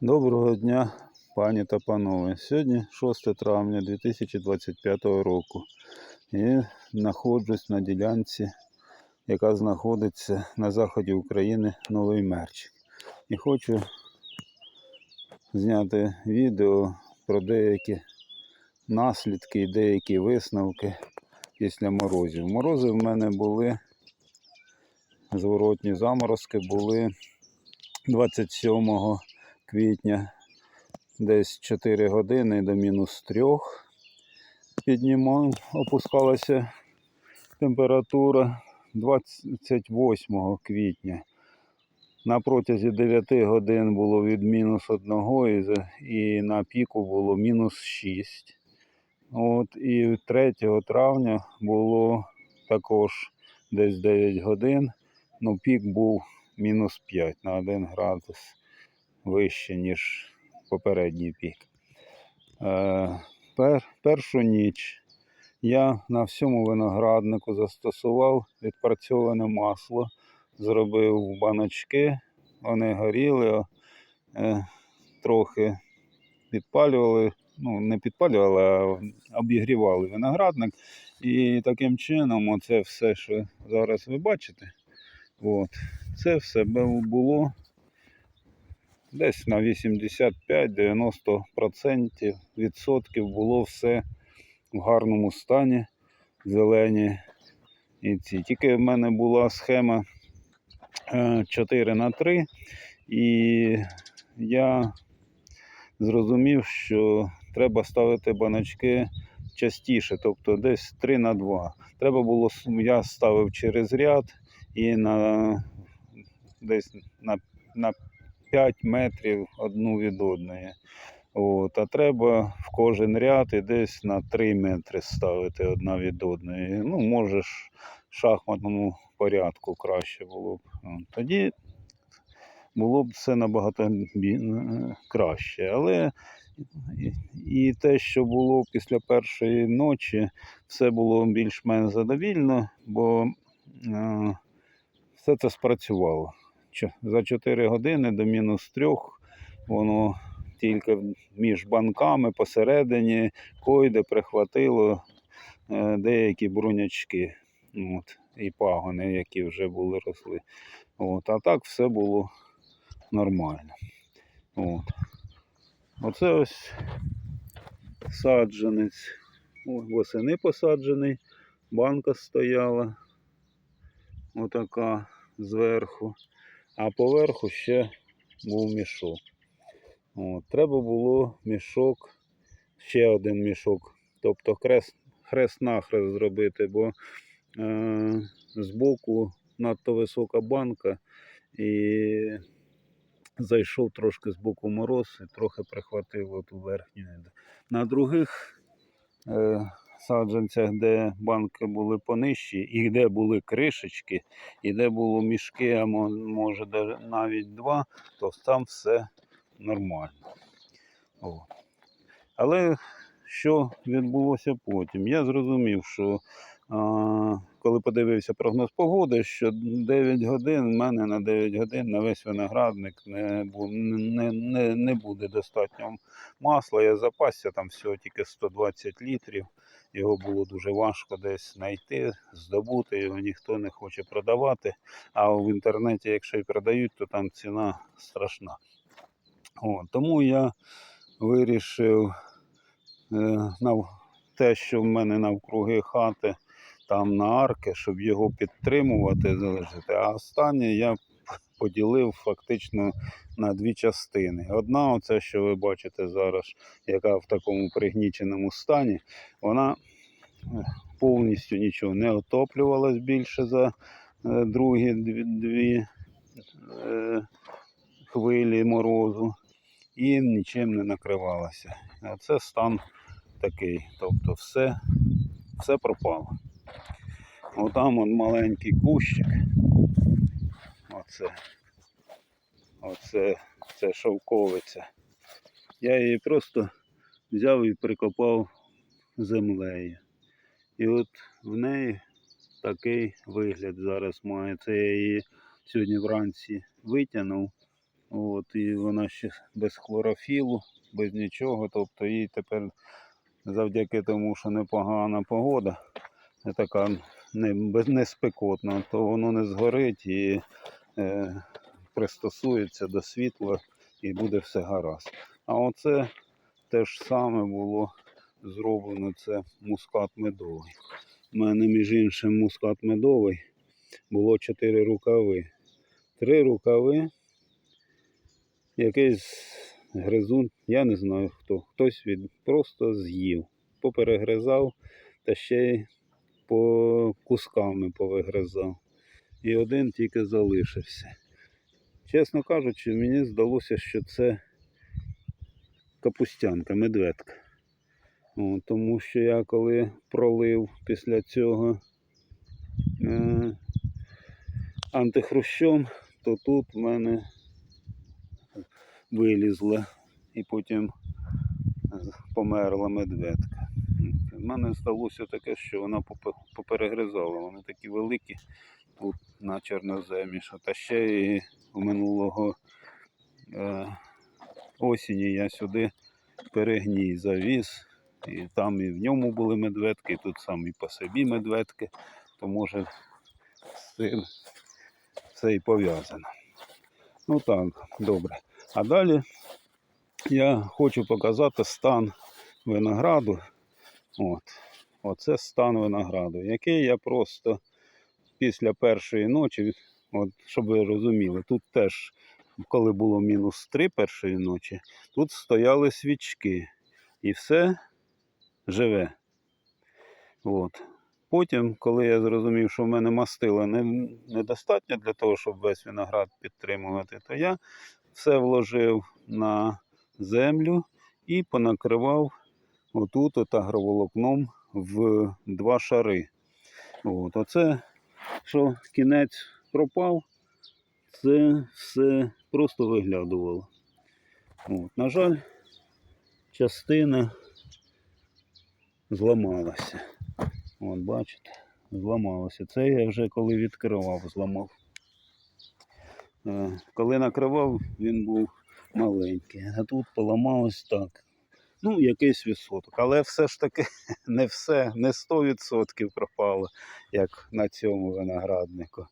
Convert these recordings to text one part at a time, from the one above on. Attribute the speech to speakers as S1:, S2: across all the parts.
S1: Доброго дня, пані та панове. Сьогодні 6 травня 2025 року. І знаходжусь на ділянці, яка знаходиться на заході України Новий Мерчик. І хочу зняти відео про деякі наслідки і деякі висновки після морозів. Морози в мене були, зворотні заморозки були 27 квітня десь 4 години до мінус 3 піднімав, опускалася температура 28 квітня. На протязі 9 годин було від мінус 1 і, на піку було мінус 6. От, і 3 травня було також десь 9 годин, ну пік був мінус 5 на 1 градус вище, ніж попередній пік. Е, пер, першу ніч я на всьому винограднику застосував відпрацьоване масло, зробив баночки, вони горіли, е, трохи підпалювали, ну не підпалювали, а обігрівали виноградник. І таким чином, оце все, що зараз ви бачите, от, це все було десь на 85-90% відсотків було все в гарному стані, зелені і ці. Тільки в мене була схема е, 4 на 3 і я зрозумів, що треба ставити баночки частіше, тобто десь 3 на 2. Треба було, я ставив через ряд і на десь на, на 5 метрів одну від одної. От, а треба в кожен ряд і десь на 3 метри ставити одна від одної. Ну, можеш в шахматному порядку краще було б. Тоді було б все набагато краще. Але і, і те, що було після першої ночі, все було більш-менш задовільно, бо е, все це спрацювало. За 4 години до мінус 3 воно тільки між банками посередині койде прихватило е, деякі брунячки от, і пагони, які вже були росли. От, а так все було нормально. От. Оце ось саджанець. Восени посаджений, банка стояла. Отака зверху. А поверху ще був мішок. От, треба було мішок, ще один мішок, тобто хрест, хрест-нахрест зробити, бо е, збоку надто висока банка і зайшов трошки з боку мороз і трохи прихватив оту верхню. На других е, саджанцях, де банки були понижчі, і де були кришечки, і де було мішки, а може навіть два, то там все нормально. О. Але що відбулося потім? Я зрозумів, що а, коли подивився прогноз погоди, що 9 годин в мене на 9 годин на весь виноградник не, не, не, не буде достатньо масла. Я запасся там всього тільки 120 літрів. Його було дуже важко десь знайти, здобути, його ніхто не хоче продавати. А в інтернеті, якщо і продають, то там ціна страшна. О, тому я вирішив е, нав- те, що в мене навкруги хати, там на арки, щоб його підтримувати, залишити. А останнє я поділив фактично на дві частини. Одна, оце, що ви бачите зараз, яка в такому пригніченому стані, вона е, повністю нічого не отоплювалась більше за е, другі дві, е, хвилі морозу і нічим не накривалася. А це стан такий. Тобто все, все пропало. Отам он маленький кущик. Оце. Оце це шовковиця. Я її просто взяв і прикопав землею. І от в неї такий вигляд зараз має. Це я її сьогодні вранці витягнув. От, і вона ще без хлорофілу, без нічого. Тобто їй тепер завдяки тому, що непогана погода, така не, не спекотна, то воно не згорить і пристосується до світла і буде все гаразд. А оце те ж саме було зроблено, це мускат медовий. У мене, між іншим, мускат медовий було чотири рукави. Три рукави, якийсь гризун, я не знаю хто. Хтось від просто з'їв, поперегризав та ще й по кусками повигризав. І один тільки залишився. Чесно кажучи, мені здалося, що це капустянка, медведка. О, тому що я коли пролив після цього е, антихрущом, то тут в мене вилізла і потім померла медведка. У мене здалося таке, що вона поперегризала. Вони такі великі тут на чорноземі, що та ще і у минулого е, осені я сюди перегній завіз. І там і в ньому були медведки, і тут сам і по собі медведки, то може з цим все і пов'язано. Ну так, добре. А далі я хочу показати стан винограду. От. Оце стан винограду, який я просто після першої ночі, от, щоб ви розуміли, тут теж, коли було мінус 3 першої ночі, тут стояли свічки і все живе. От. Потім, коли я зрозумів, що в мене мастила не, недостатньо для того, щоб весь виноград підтримувати, то я все вложив на землю і понакривав отут от агроволокном в два шари. От. Оце, що кінець пропав, це все просто виглядувало. От. На жаль, частина зламалася. От бачите, зламалося. Це я вже коли відкривав, зламав. Е, Коли накривав, він був маленький. А тут поламалось так. Ну, якийсь відсоток. Але все ж таки не все, не 100% пропало, як на цьому винограднику.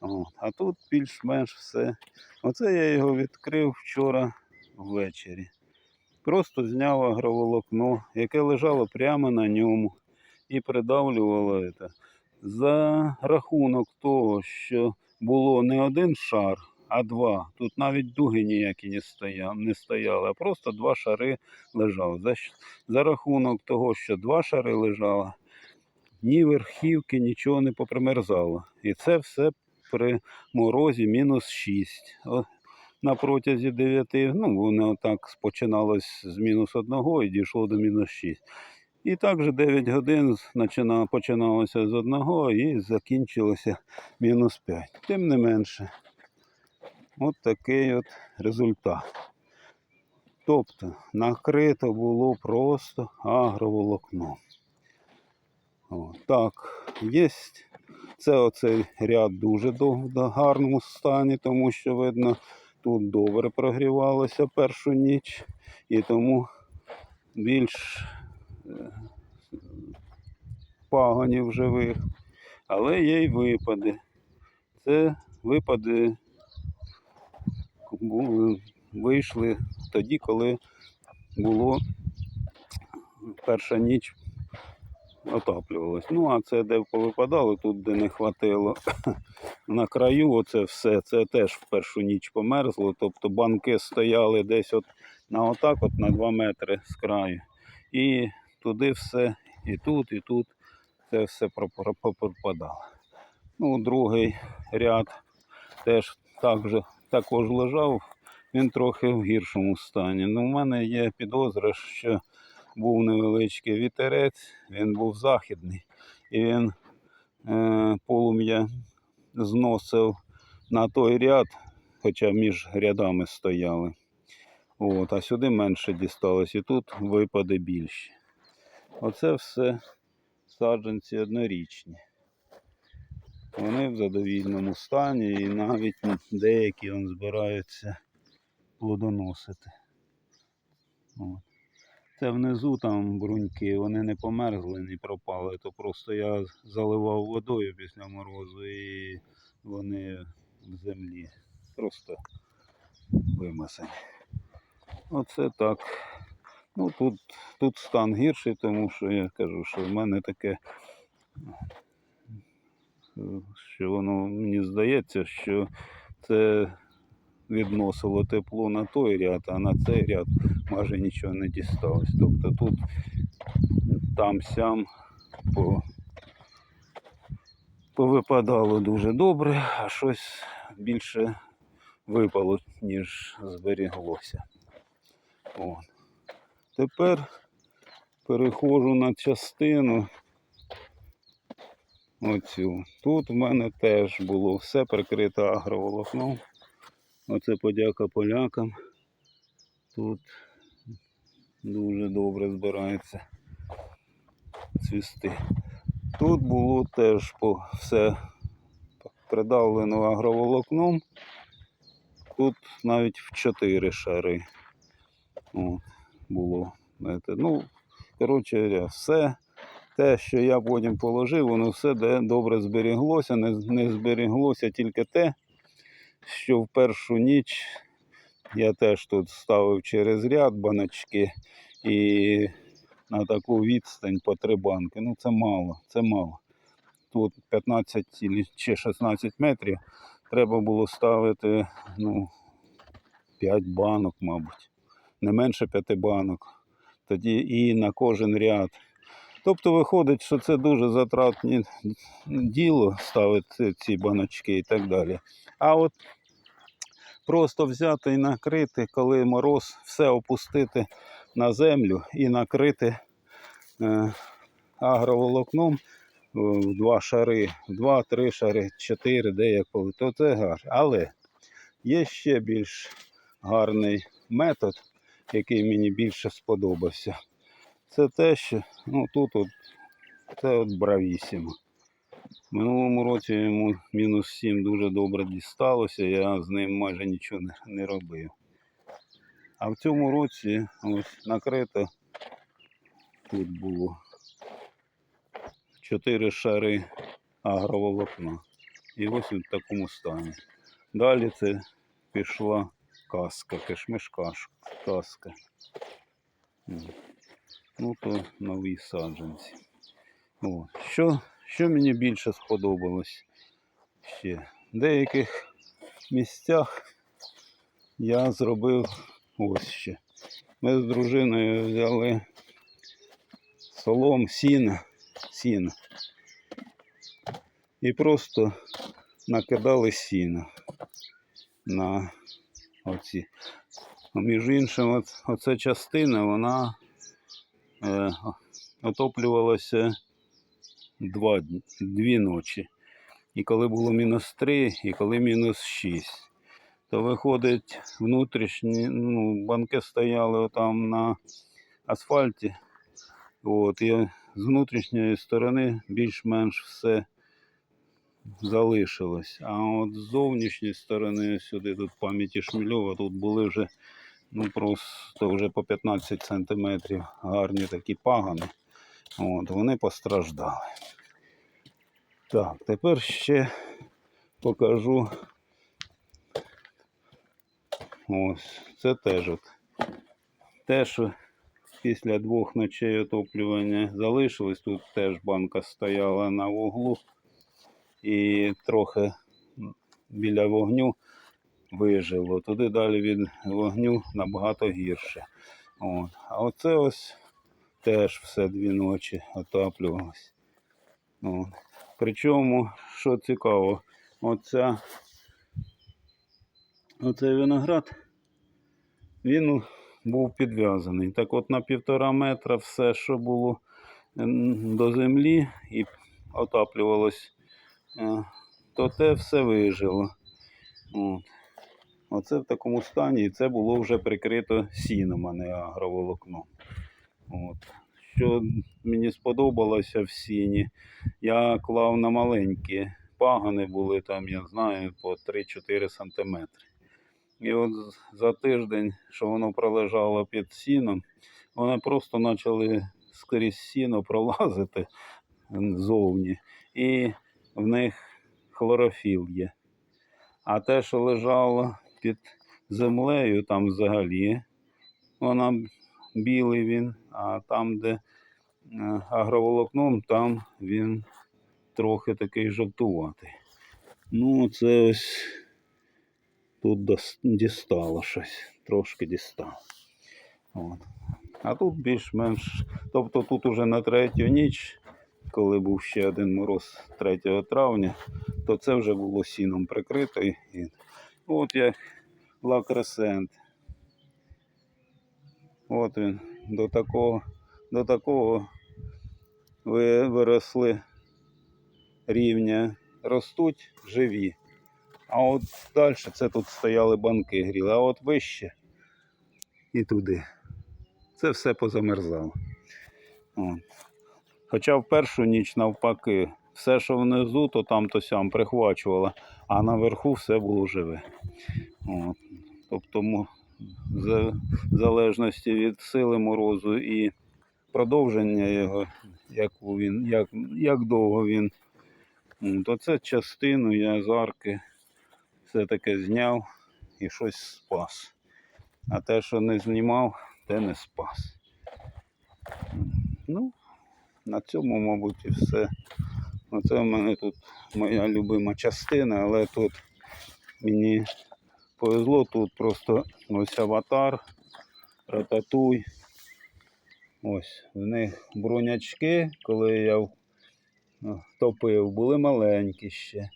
S1: От. А тут більш-менш все. Оце я його відкрив вчора ввечері. Просто зняв агроволокно, яке лежало прямо на ньому і придавлювало це. За рахунок того, що було не один шар, а два. Тут навіть дуги ніякі не стояли, не стояли, а просто два шари лежали. За, за рахунок того, що два шари лежало, ні верхівки, нічого не попримерзало. І це все при морозі мінус 6. На протязі 9, ну, воно так починалось з мінус 1 і дійшло до мінус 6. І також 9 годин починалося з 1 і закінчилося мінус 5. Тим не менше, от такий от результат. Тобто накрито було просто агроволокно. О, так, є. Це оцей ряд дуже в гарному стані, тому що видно, тут добре прогрівалося першу ніч, і тому більш е, пагонів живих. Але є й випади. Це випади вийшли тоді, коли було перша ніч отаплювалось. Ну, а це де повипадало, тут де не хватило на краю, оце все, це теж в першу ніч померзло. Тобто банки стояли десь от на отак, от на 2 метри з краю. І туди все, і тут, і тут це все попропадало. Ну, другий ряд теж так же, також лежав, він трохи в гіршому стані. Ну, у мене є підозра, що був невеличкий вітерець, він був західний, і він е, полум'я зносив на той ряд, хоча між рядами стояли. От, а сюди менше дісталось, і тут випади більші. Оце все саджанці однорічні. Вони в задовільному стані і навіть деякі он, збираються плодоносити. От. Це внизу там бруньки, вони не померзли, не пропали, то просто я заливав водою після морозу і вони в землі просто вимасані. Оце так. Ну тут, тут стан гірший, тому що я кажу, що в мене таке, що воно мені здається, що це відносило тепло на той ряд, а на цей ряд майже нічого не дісталось. Тобто тут там сям по, повипадало дуже добре, а щось більше випало, ніж зберіглося. От. Тепер переходжу на частину. Оцю. Тут в мене теж було все прикрите агроволокном. Оце подяка полякам. Тут дуже добре збирається цвісти. Тут було теж все придавлено агроволокном. Тут навіть в чотири шари було. Ну, коротше, все те, що я потім положив, воно все добре зберіглося. Не, зберіглося тільки те, що в першу ніч я теж тут ставив через ряд баночки і на таку відстань по три банки. Ну це мало, це мало. Тут 15 чи 16 метрів треба було ставити ну, 5 банок, мабуть. Не менше 5 банок. Тоді і на кожен ряд. Тобто виходить, що це дуже затратне діло ставити ці баночки і так далі. А от просто взяти і накрити, коли мороз, все опустити на землю і накрити е, агроволокном в два шари, в два, три шари, чотири, де як коли, то це гарно. Але є ще більш гарний метод, який мені більше сподобався. Це те, що ну, тут от, це от бравісімо. В минулому році йому мінус 7 дуже добре дісталося, я з ним майже нічого не, не робив. А в цьому році ось накрито тут було 4 шари агроволокна. І ось в такому стані. Далі це пішла каска, кишмиш каска. Ну то нові саджанці. О, що, що мені більше сподобалось ще? В деяких місцях я зробив ось ще. Ми з дружиною взяли солом, сіна, сіна. І просто накидали сіна на оці. Між іншим, оця частина, вона е, отоплювалася два, дві ночі. І коли було мінус 3, і коли мінус 6. То виходить, внутрішні ну, банки стояли там на асфальті. От, і з внутрішньої сторони більш-менш все залишилось. А от з зовнішньої сторони сюди тут пам'яті Шмільова, тут були вже ну просто вже по 15 сантиметрів гарні такі пагани. От, вони постраждали. Так, тепер ще покажу. Ось, це теж от. Те, що після двох ночей отоплювання залишилось, тут теж банка стояла на вуглу і трохи біля вогню вижило. Туди далі від вогню набагато гірше. От. А оце ось теж все дві ночі отаплювалось. От. Причому, що цікаво, оця, оцей виноград, він був підв'язаний. Так от на півтора метра все, що було до землі і отаплювалось, е, то те все вижило. От. Оце в такому стані, і це було вже прикрито сіном, а не агроволокном. От. Що мені сподобалося в сіні, я клав на маленькі пагани були там, я знаю, по 3-4 сантиметри. І от за тиждень, що воно пролежало під сіном, вони просто почали скрізь сіно пролазити ззовні, і в них хлорофіл є. А те, що лежало під землею, там взагалі, вона білий він, а там, де е, агроволокном, там він трохи такий жовтуватий. Ну, це ось тут дістало щось, трошки дістало. От. А тут більш-менш. Тобто тут уже на третю ніч, коли був ще один мороз 3 травня, то це вже було сіном прикрито. І, от як лакресент. От він до такого, до такого ви виросли рівня, ростуть живі. А от далі це тут стояли банки гріли, а от вище і туди. Це все позамерзало. От. Хоча в першу ніч навпаки, все, що внизу, то там, то сям прихвачувало, а наверху все було живе. От. Тобто, в залежності від сили морозу і продовження його, як він, як, як довго він, то це частину я з арки все-таки зняв і щось спас. А те, що не знімав, те не спас. Ну, на цьому, мабуть, і все. Оце в мене тут моя любима частина, але тут мені повезло, тут просто ось аватар, рататуй. Ось, в них бронячки, коли я ну, топив, були маленькі ще.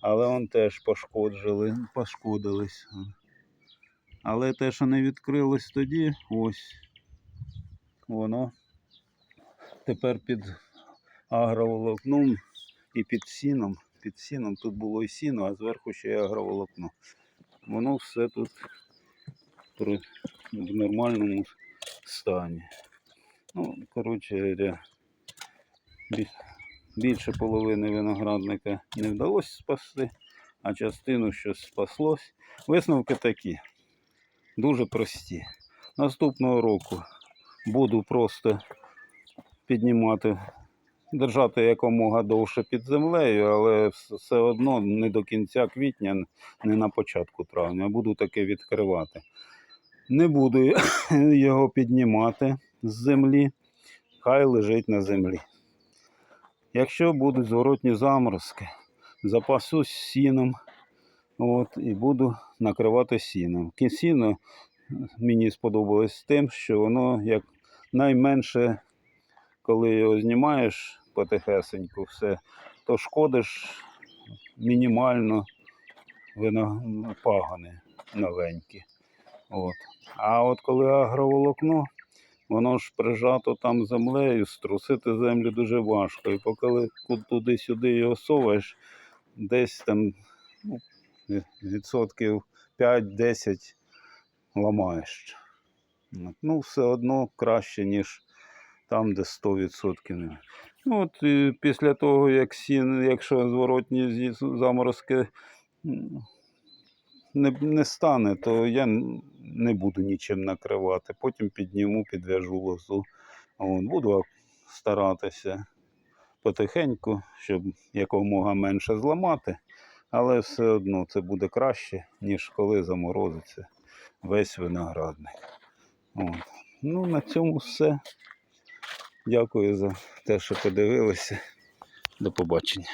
S1: Але он теж пошкоджили, пошкодились. Але те, що не відкрилось тоді, ось воно тепер під агроволокном і під сіном. Під сіном тут було і сіно, а зверху ще й агроволокно. Воно все тут при, в нормальному стані. Ну, коротше, говоря, більше половини виноградника не вдалося спасти, а частину щось спаслось. Висновки такі, дуже прості. Наступного року буду просто піднімати, держати якомога довше під землею, але все одно не до кінця квітня, не на початку травня. Буду таке відкривати. Не буду його піднімати з землі, хай лежить на землі. Якщо будуть зворотні заморозки, запасусь сіном от, і буду накривати сіном. Сіно мені сподобалось тим, що воно як найменше, коли його знімаєш потихесеньку, все, то шкодиш мінімально вино- пагони новенькі. От. А от коли агроволокно, воно ж прижато там землею, струсити землю дуже важко. І поки туди-сюди його соваєш, десь там ну, відсотків 5-10 ламаєш. Ну, все одно краще, ніж там, де 100% немає. Ну, от і після того, як сін, якщо зворотні заморозки не, не стане, то я не буду нічим накривати. Потім підніму, підв'яжу лозу. От, буду старатися потихеньку, щоб якомога менше зламати, але все одно це буде краще, ніж коли заморозиться весь виноградник. От. Ну, на цьому все. Дякую за те, що подивилися. До побачення.